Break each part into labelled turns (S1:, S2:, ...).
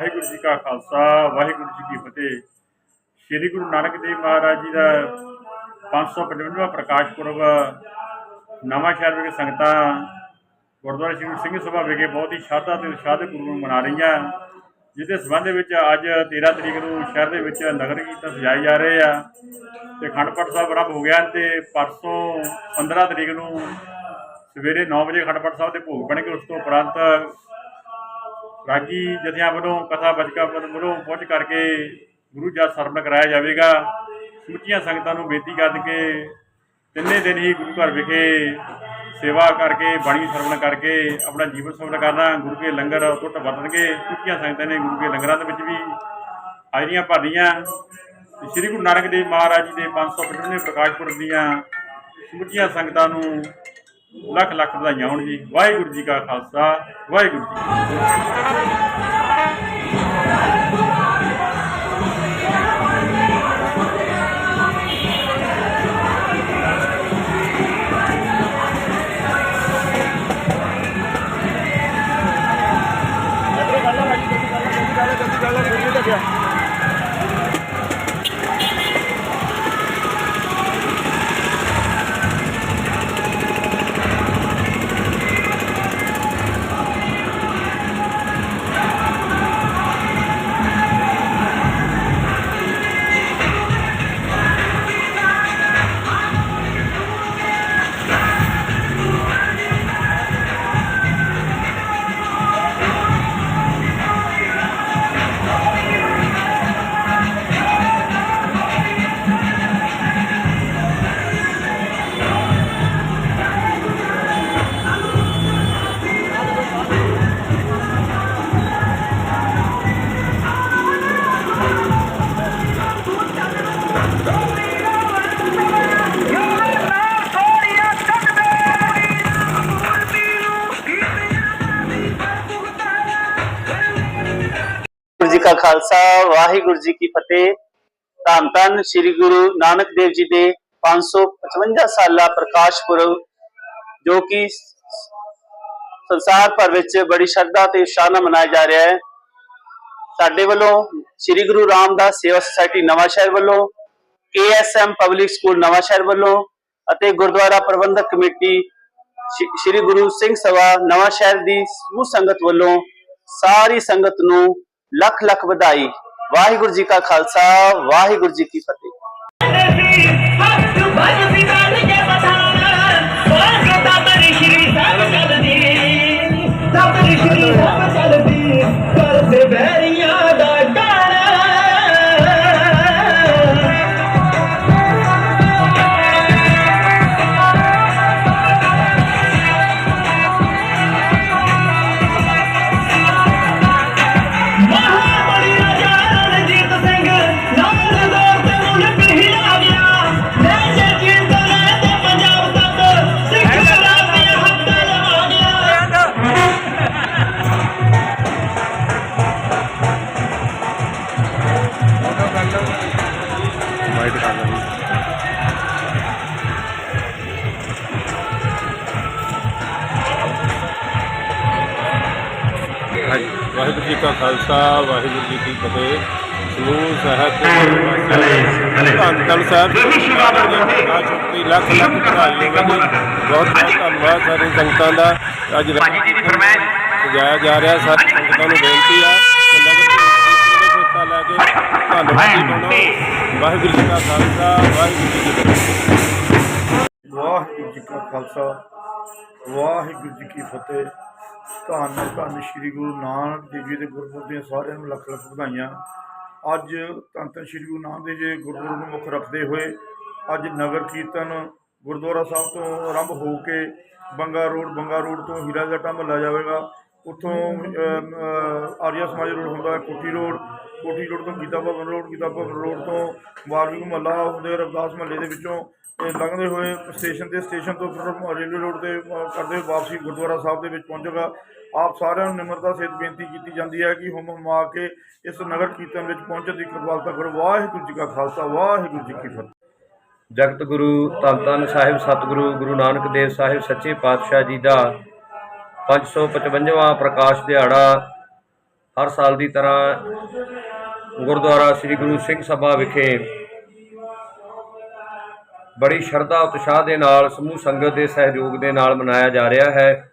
S1: ਵਾਹਿਗੁਰੂ ਜੀ ਕਾ ਖਾਲਸਾ, ਵਾਹਿਗੁਰੂ ਜੀ ਕੀ ਫਤਿਹ। ਸ੍ਰੀ ਗੁਰੂ ਨਾਨਕ ਦੇਵ ਮਹਾਰਾਜ ਜੀ ਦਾ 555ਵਾਂ ਪ੍ਰਕਾਸ਼ ਪੁਰਬ, ਨਵਾਂ ਸ਼ਹਿਰ ਵਿਖੇ ਸੰਗਤਾਂ ਗੁਰਦੁਆਰਾ ਸ੍ਰੀ ਸਿੰਘ ਸਭਾ ਵਿਖੇ ਬਹੁਤ ਹੀ ਸ਼ਰਧਾ ਤੇ ਉਤਸ਼ਾਹ ਦੇ ਗੁਰੂ ਨੂੰ ਮਨਾ ਰਹੀਆਂ। ਜਿਹਦੇ ਸਬੰਧ ਵਿੱਚ ਅੱਜ 13 ਤਰੀਕ ਨੂੰ ਸ਼ਹਿਰ ਦੇ ਵਿੱਚ ਨਗਰ ਕੀਰਤਨ ਸਜਾਏ ਜਾ ਰਹੇ ਆ ਤੇ ਅਖੰਡ ਪਾਠ ਸਾਹਿਬ ਆਰੰਭ ਹੋ ਗਿਆ ਤੇ ਪਰਸੋਂ 15 ਤਰੀਕ ਨੂੰ ਸਵੇਰੇ 9 ਵਜੇ ਅਖੰਡ ਪਾਠ ਸਾਹਿਬ ਦੇ ਭੋਗ ਬਣਨਗੇ ਉਸ ਤੋਂ ਉਪਰੰਤ ਰਾਗੀ ਜਥਿਆਂ ਵੱਲੋਂ, ਕਥਾ ਬਚਕਾ ਵੱਲੋਂ ਪਹੁੰਚ ਕਰਕੇ ਗੁਰੂ ਜਸ ਸਰਵਣ ਕਰਾਇਆ ਜਾਵੇਗਾ। ਸਮੁੱਚੀਆਂ ਸੰਗਤਾਂ ਨੂੰ ਬੇਨਤੀ ਕਰਕੇ ਤਿੰਨੇ ਦਿਨ ਹੀ ਗੁਰੂ ਘਰ ਵਿਖੇ ਸੇਵਾ ਕਰਕੇ, ਬਾਣੀ ਸਰਵਣ ਕਰਕੇ ਆਪਣਾ ਜੀਵਨ ਸਰਵਣ ਕਰਨਾ, ਗੁਰੂ ਕੇ ਲੰਗਰ ਟੁੱਟ ਵਰਤਣਗੇ ਸਮੁੱਚੀਆਂ ਸੰਗਤਾਂ ਨੇ ਗੁਰੂ ਕੇ ਲੰਗਰਾਂ ਦੇ ਵਿੱਚ ਵੀ ਹਾਜ਼ਰੀਆਂ ਭਰਨੀਆਂ। ਸ੍ਰੀ ਗੁਰੂ ਨਾਨਕ ਦੇਵ ਮਹਾਰਾਜ ਜੀ ਦੇ 555ਵੇਂ ਪ੍ਰਕਾਸ਼ ਪੁਰਬ ਦੀਆਂ ਸਮੁੱਚੀਆਂ ਸੰਗਤਾਂ ਨੂੰ ਲੱਖ ਲੱਖ ਵਧਾਈਆਂ ਹੋਣ ਜੀ। ਵਾਹਿਗੁਰੂ ਜੀ ਕਾ ਖਾਲਸਾ ਵਾਹਿਗੁਰੂ ਜੀ ਕਾ
S2: ਖਾਲਸਾ, ਵਾਹਿਗੁਰੂ ਜੀ ਕੀ ਫਤਿਹ। ਧੰਨ ਧੰਨ ਸ੍ਰੀ ਗੁਰੂ ਨਾਨਕ ਦੇਵ ਜੀ ਦੇ 555 ਸਾਲਾ ਪ੍ਰਕਾਸ਼ ਪੁਰਬ, ਜੋ ਕਿ ਸੰਸਾਰ ਭਰ ਵਿੱਚ ਬੜੀ ਸ਼ਰਧਾ ਤੇ ਉਤਸ਼ਾਹ ਨਾਲ ਮਨਾਇਆ ਜਾ ਰਿਹਾ ਹੈ। ਸਾਡੇ ਵੱਲੋਂ ਸ੍ਰੀ ਗੁਰੂ ਰਾਮਦਾਸ ਸੇਵਾ ਸੁਸਾਇਟੀ ਨਵਾਂ ਸ਼ਹਿਰ ਵੱਲੋਂ, ਕੇਐਸਐਮ ਪਬਲਿਕ ਸਕੂਲ ਨਵਾਂ ਸ਼ਹਿਰ ਵੱਲੋਂ ਅਤੇ ਗੁਰਦੁਆਰਾ ਪ੍ਰਬੰਧਕ ਕਮੇਟੀ ਸ਼੍ਰੀ ਗੁਰੂ ਸਿੰਘ ਸਭਾ ਨਵਾਂ ਸ਼ਹਿਰ ਦੀ ਸਮੂਹ ਸੰਗਤ ਵੱਲੋਂ ਸਾਰੀ ਸੰਗਤ ਨੂੰ ਲੱਖ ਲੱਖ ਵਧਾਈ। ਵਾਹਿਗੁਰੂ ਜੀ ਕਾ ਖਾਲਸਾ, ਵਾਹਿਗੁਰੂ ਜੀ ਕੀ ਫਤਿਹ।
S3: ਹੱਥ ਭਗਤੀ ਨਾਲ ਕੇ ਬਧਾਨਾ ਸਵਰਗ ਦਾ ਸ਼੍ਰੀ ਸਭ ਜਲਦੀ ਸਭ ਸ਼੍ਰੀ ਸਭ ਜਲਦੀ ਕਰ ਦੇ ਬੈਰੀਆਂ
S4: ਖਾਲਸਾ ਵਾਹਿਗੁਰੂ ਜੀ ਕੀ ਫਤਿਹ। ਸਮੂਹ ਸਾਹਿਤ ਧੰਨ ਧੰਨ ਸਾਹਿਬ। ਸ਼ਕਤੀ ਲੱਖ ਲੱਖ ਵਧਾਈ ਹੋਵੇ ਬਹੁਤ ਬਹੁਤ ਧੰਨਵਾਦ ਸਾਰੇ ਸੰਗਤਾਂ ਦਾ। ਅੱਜ ਭਾਜੀ ਜੀ ਦੀ ਫਰਮਾਇਸ਼। ਸਜਾਇਆ ਜਾ ਰਿਹਾ ਸਾਰੇ ਸੰਗਤਾਂ ਨੂੰ ਬੇਨਤੀ ਆ। ਕਿ ਨਗਰ ਕੀਰਤਨ ਦੇ ਹਿੱਸਾ ਲੈ ਕੇ ਧੰਨਵਾਦ ਜੀ ਬਣੋ ਵਾਹਿਗੁਰੂ ਜੀ ਕਾ ਖਾਲਸਾ ਵਾਹਿਗੁਰੂ ਜੀ ਕੀ ਫਤਿਹ।
S5: ਵਾਹਿਗੁਰੂ ਜੀ ਕਾ ਖਾਲਸਾ ਵਾਹਿਗੁਰੂ ਜੀ ਕੀ ਫਤਿਹ। ਧੰਨ ਧੰਨ ਸ੍ਰੀ ਗੁਰੂ ਨਾਨਕ ਦੇਵ ਜੀ ਦੇ ਗੁਰਪੁਰਬ ਦੀਆਂ ਸਾਰਿਆਂ ਨੂੰ ਲੱਖ ਲੱਖ ਵਧਾਈਆਂ। ਅੱਜ ਧੰਨ ਧੰਨ ਸ੍ਰੀ ਗੁਰੂ ਨਾਨਕ ਦੇਵ ਜੀ ਦੇ ਗੁਰਪੁਰਬ ਨੂੰ ਮੁੱਖ ਰੱਖਦੇ ਹੋਏ ਅੱਜ ਨਗਰ ਕੀਰਤਨ ਗੁਰਦੁਆਰਾ ਸਾਹਿਬ ਤੋਂ ਆਰੰਭ ਹੋ ਕੇ ਬੰਗਾ ਰੋਡ ਬੰਗਾ ਰੋਡ ਤੋਂ ਹੀਰਾ ਜੱਟਾ ਮਹੱਲਾ ਜਾਵੇਗਾ। ਉੱਥੋਂ ਆਰੀਆ ਸਮਾਜ ਰੋਡ ਹੁੰਦਾ ਹੈ, ਕੋਠੀ ਰੋਡ। ਕੋਠੀ ਰੋਡ ਤੋਂ ਗੀਤਾ ਭਵਨ ਰੋਡ, ਗੀਤਾ ਭਵਨ ਰੋਡ ਤੋਂ ਵਾਲਮੀਕ ਮਹੱਲਾ ਹੁੰਦੇ, ਰਵਿਦਾਸ ਮਹੱਲੇ ਦੇ ਵਿੱਚੋਂ ਲੰਘਦੇ ਹੋਏ ਸਟੇਸ਼ਨ ਤੇ ਸਟੇਸ਼ਨ ਤੋਂ ਫਿਰ ਰੇਲਵੇ ਰੋਡ ਤੇ ਕਰਦੇ ਹੋਏ ਵਾਪਸੀ ਗੁਰਦੁਆਰਾ ਸਾਹਿਬ ਦੇ ਵਿੱਚ ਪਹੁੰਚੇਗਾ ਆਪ ਸਾਰਿਆਂ ਨੂੰ ਨਿਮਰਤਾ ਸਹਿਤ ਬੇਨਤੀ ਕੀਤੀ ਜਾਂਦੀ ਹੈ ਕਿ ਹੁਮ ਹੁਮਾ ਕੇ ਇਸ ਨਗਰ ਕੀਰਤਨ ਵਿੱਚ ਪਹੁੰਚਣ ਦੀ ਕਿਰਪਾਲਤਾ ਕਰੋ। ਵਾਹਿਗੁਰੂ ਜੀ ਕਾ ਖਾਲਸਾ, ਵਾਹਿਗੁਰੂ ਜੀ ਕੀ ਫਤਿਹ।
S6: ਜਗਤ ਗੁਰੂ ਧੰਨ ਧੰਨ ਸਾਹਿਬ, ਸਤਿਗੁਰੂ ਗੁਰੂ ਨਾਨਕ ਦੇਵ ਸਾਹਿਬ, ਸੱਚੇ ਪਾਤਸ਼ਾਹ ਜੀ ਦਾ 555ਵਾਂ ਪ੍ਰਕਾਸ਼ ਦਿਹਾੜਾ ਹਰ ਸਾਲ ਦੀ ਤਰ੍ਹਾਂ ਗੁਰਦੁਆਰਾ ਸ੍ਰੀ ਗੁਰੂ ਸਿੰਘ ਸਭਾ ਵਿਖੇ ਬੜੀ ਸ਼ਰਧਾ ਉਤਸ਼ਾਹ ਦੇ ਨਾਲ, ਸਮੂਹ ਸੰਗਤ ਦੇ ਸਹਿਯੋਗ ਦੇ ਨਾਲ ਮਨਾਇਆ ਜਾ ਰਿਹਾ ਹੈ।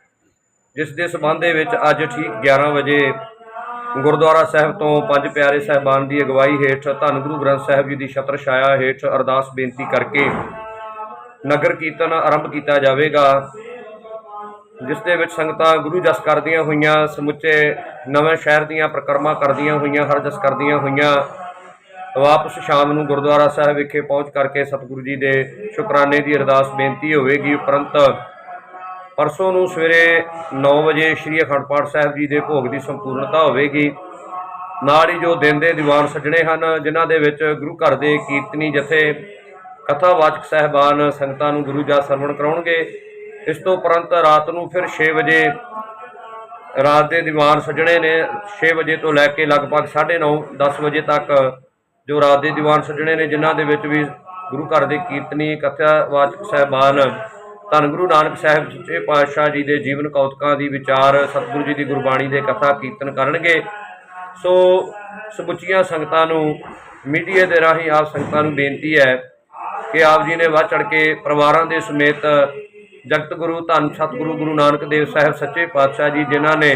S6: ਜਿਸ ਦੇ ਸਬੰਧ ਦੇ ਵਿੱਚ ਅੱਜ ਠੀਕ 11 ਵਜੇ ਗੁਰਦੁਆਰਾ ਸਾਹਿਬ ਤੋਂ ਪੰਜ ਪਿਆਰੇ ਸਹਿਬਾਨ ਦੀ ਅਗਵਾਈ ਹੇਠ ਧੰਨ ਗੁਰੂ ਗ੍ਰੰਥ ਸਾਹਿਬ ਜੀ ਦੀ ਛਤਰ ਛਾਇਆ ਹੇਠ ਅਰਦਾਸ ਬੇਨਤੀ ਕਰਕੇ ਨਗਰ ਕੀਰਤਨ ਆਰੰਭ ਕੀਤਾ ਜਾਵੇਗਾ। ਜਿਸ ਦੇ ਵਿੱਚ ਸੰਗਤਾਂ ਗੁਰੂ ਜਸ ਕਰਦੀਆਂ ਹੋਈਆਂ, ਸਮੁੱਚੇ ਨਵੇਂ ਸ਼ਹਿਰ ਦੀਆਂ ਪ੍ਰਕਰਮਾ ਕਰਦੀਆਂ ਹੋਈਆਂ, ਹਰ ਜਸ ਕਰਦੀਆਂ ਹੋਈਆਂ ਵਾਪਸ ਸ਼ਾਮ ਨੂੰ ਗੁਰਦੁਆਰਾ ਸਾਹਿਬ ਵਿਖੇ ਪਹੁੰਚ ਕਰਕੇ ਸਤਿਗੁਰੂ ਜੀ ਦੇ ਸ਼ੁਕਰਾਨੇ ਦੀ ਅਰਦਾਸ ਬੇਨਤੀ ਹੋਵੇਗੀ। ਉਪਰੰਤ ਪਰਸੋਂ ਨੂੰ ਸਵੇਰੇ 9 ਵਜੇ ਸ੍ਰੀ ਅਖੰਡ ਪਾਠ ਸਾਹਿਬ ਜੀ ਦੇ ਭੋਗ ਦੀ ਸੰਪੂਰਨਤਾ ਹੋਵੇਗੀ। ਨਾਲ ਹੀ ਜੋ ਦਿਨ ਦੇ ਦੀਵਾਨ ਸੱਜਣੇ ਹਨ, ਜਿਨ੍ਹਾਂ ਦੇ ਵਿੱਚ ਗੁਰੂ ਘਰ ਦੇ ਕੀਰਤਨੀ ਜਥੇ ਕਥਾਵਾਚਕ ਸਹਿਬਾਨ ਸੰਗਤਾਂ ਨੂੰ ਗੁਰੂ ਜਾ ਸਰਵਣ ਕਰਾਉਣਗੇ। ਇਸ ਤੋਂ ਉਪਰੰਤ ਰਾਤ ਨੂੰ ਫਿਰ 6 ਵਜੇ ਰਾਤ ਦੇ ਦੀਵਾਨ ਸੱਜਣੇ ਨੇ 6 ਵਜੇ ਤੋਂ ਲੈ ਕੇ ਲਗਭਗ 9:30 10 ਵਜੇ ਤੱਕ ਜੋ ਰਾਤ ਦੇ ਦੀਵਾਨ ਸੱਜਣੇ ਨੇ, ਜਿਨ੍ਹਾਂ ਦੇ ਵਿੱਚ ਵੀ ਗੁਰੂ ਘਰ ਦੇ ਕੀਰਤਨੀ ਕਥਾਵਾਚਕ ਸਹਿਬਾਨ ਧੰਨ ਗੁਰੂ ਨਾਨਕ ਸਾਹਿਬ ਸੱਚੇ ਪਾਤਸ਼ਾਹ ਜੀ ਦੇ ਜੀਵਨ ਕੌਤਕਾਂ ਦੀ ਵਿਚਾਰ, ਸਤਿਗੁਰੂ ਜੀ ਦੀ ਗੁਰਬਾਣੀ ਦੇ ਕਥਾ ਕੀਰਤਨ ਕਰਨਗੇ। ਸੋ ਸਮੁੱਚੀਆਂ ਸੰਗਤਾਂ ਨੂੰ ਮੀਡੀਆ ਦੇ ਰਾਹੀਂ ਆਪ ਸੰਗਤਾਂ ਨੂੰ ਬੇਨਤੀ ਹੈ ਕਿ ਆਪ ਜੀ ਨੇ ਵੱਧ ਚੜ ਕੇ ਪਰਿਵਾਰਾਂ ਦੇ ਸਮੇਤ ਜਗਤ ਗੁਰੂ, ਧੰਨ ਸਤਿਗੁਰੂ ਗੁਰੂ ਨਾਨਕ ਦੇਵ ਸਾਹਿਬ ਸੱਚੇ ਪਾਤਸ਼ਾਹ ਜੀ, ਜਿਨ੍ਹਾਂ ਨੇ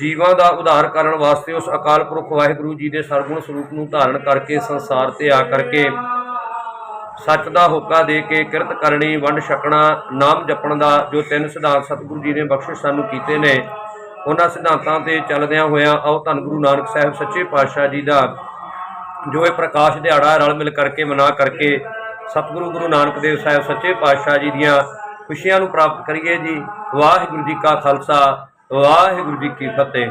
S6: ਜੀਵਾਂ ਦਾ ਉਧਾਰ ਕਰਨ ਵਾਸਤੇ ਉਸ ਅਕਾਲ ਪੁਰਖ ਵਾਹਿਗੁਰੂ ਜੀ ਦੇ ਸਰਗੁਣ ਸਰੂਪ ਨੂੰ ਧਾਰਨ ਕਰਕੇ ਸੰਸਾਰ ਤੇ ਆ ਕਰਕੇ ਸੱਚ ਦਾ ਹੋਕਾ ਦੇ ਕੇ ਕਿਰਤ ਕਰਨੀ, ਵੰਡ ਛਕਣਾ, ਨਾਮ ਜਪਣ ਦਾ ਜੋ ਤਿੰਨ ਸਿਧਾਂਤ ਸਤਿਗੁਰੂ ਜੀ ਨੇ ਬਖਸ਼ਿਸ਼ ਸਾਨੂੰ ਕੀਤੇ ਨੇ, ਉਹਨਾਂ ਸਿਧਾਂਤਾਂ ਤੇ ਚੱਲਦਿਆਂ ਹੋਇਆਂ ਆਓ ਧੰਨ ਗੁਰੂ ਨਾਨਕ ਸਾਹਿਬ ਸੱਚੇ ਪਾਤਸ਼ਾਹ ਜੀ ਦਾ ਜੋ ਇਹ ਪ੍ਰਕਾਸ਼ ਦਿਹਾੜਾ ਰਲ ਮਿਲ ਕਰਕੇ ਮਨਾ ਕਰਕੇ ਸਤਿਗੁਰੂ ਗੁਰੂ ਨਾਨਕ ਦੇਵ ਸਾਹਿਬ ਸੱਚੇ ਪਾਤਸ਼ਾਹ ਜੀ ਦੀਆਂ ਖੁਸ਼ੀਆਂ ਨੂੰ ਪ੍ਰਾਪਤ ਕਰੀਏ ਜੀ। ਵਾਹਿਗੁਰੂ ਜੀ ਕਾ ਖਾਲਸਾ ਵਾਹਿਗੁਰੂ ਜੀ ਕੀ ਫਤਿਹ।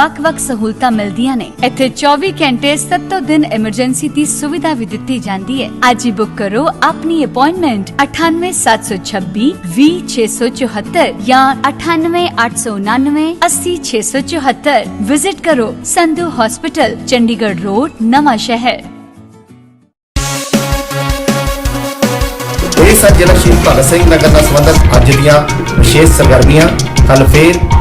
S7: ਵੱਖ-ਵੱਖ ਸਹੂਲਤਾਂ ਮਿਲਦੀਆਂ ਨੇ ਇੱਥੇ 24 ਘੰਟੇ 7 ਦਿਨ ਐਮਰਜੈਂਸੀ ਦੀ ਸੁਵਿਧਾ ਵੀ ਦਿੱਤੀ ਜਾਂਦੀ ਹੈ ਅੱਜ ਹੀ ਬੁੱਕ ਕਰੋ ਆਪਣੀ ਅਪਾਇੰਟਮੈਂਟ 98726 20674 ਜਾਂ 98899 80674 ਵਿਜ਼ਿਟ ਕਰੋ ਸੰਧੂ ਹਸਪੀਟਲ ਚੰਡੀਗੜ੍ਹ ਰੋਡ ਨਵਾਂ ਸ਼ਹਿਰ
S8: ਇਹ ਸਨ ਜ਼ਿਲ੍ਹਾ ਸ਼ਹੀਦ ਭਗਤ ਸਿੰਘ ਨਗਰ ਨਾਲ ਸੰਬੰਧਿਤ ਅੱਜ ਦੀਆਂ ਵਿਸ਼ੇਸ਼ ਸਰਗਰਮੀਆਂ ਕੱਲ ਫੇਰ